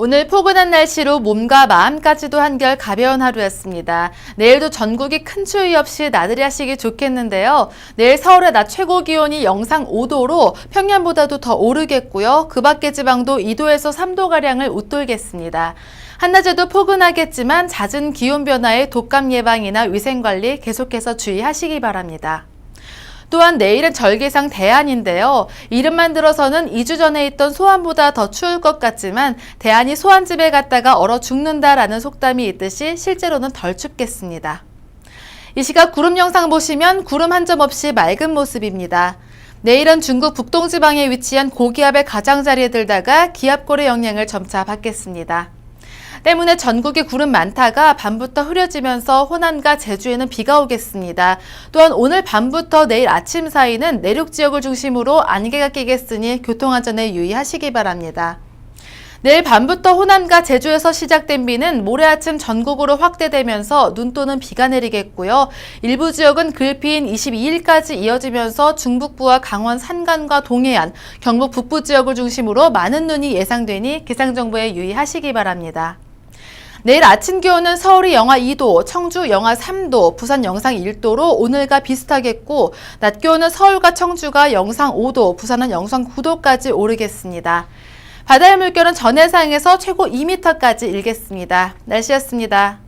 오늘 포근한 날씨로 몸과 마음까지도 한결 가벼운 하루였습니다. 내일도 전국이 큰 추위 없이 나들이 하시기 좋겠는데요. 내일 서울의 낮 최고 기온이 영상 5도로 평년보다도 더 오르겠고요. 그 밖의 지방도 2도에서 3도가량을 웃돌겠습니다. 한낮에도 포근하겠지만 잦은 기온 변화에 독감 예방이나 위생관리 계속해서 주의하시기 바랍니다. 또한 내일은 절기상 대안인데요. 이름만 들어서는 2주 전에 있던 소환보다 더 추울 것 같지만 대안이 소환집에 갔다가 얼어 죽는다라는 속담이 있듯이 실제로는 덜 춥겠습니다. 이 시각 구름 영상 보시면 구름 한 점 없이 맑은 모습입니다. 내일은 중국 북동지방에 위치한 고기압의 가장자리에 들다가 기압골의 영향을 점차 받겠습니다. 때문에 전국에 구름 많다가 밤부터 흐려지면서 호남과 제주에는 비가 오겠습니다. 또한 오늘 밤부터 내일 아침 사이는 내륙 지역을 중심으로 안개가 끼겠으니 교통안전에 유의하시기 바랍니다. 내일 밤부터 호남과 제주에서 시작된 비는 모레 아침 전국으로 확대되면서 눈 또는 비가 내리겠고요. 일부 지역은 글피인 22일까지 이어지면서 중북부와 강원 산간과 동해안, 경북 북부 지역을 중심으로 많은 눈이 예상되니 기상정보에 유의하시기 바랍니다. 내일 아침 기온은 서울이 영하 2도, 청주 영하 3도, 부산 영상 1도로 오늘과 비슷하겠고, 낮 기온은 서울과 청주가 영상 5도, 부산은 영상 9도까지 오르겠습니다. 바다의 물결은 전해상에서 최고 2m까지 일겠습니다. 날씨였습니다.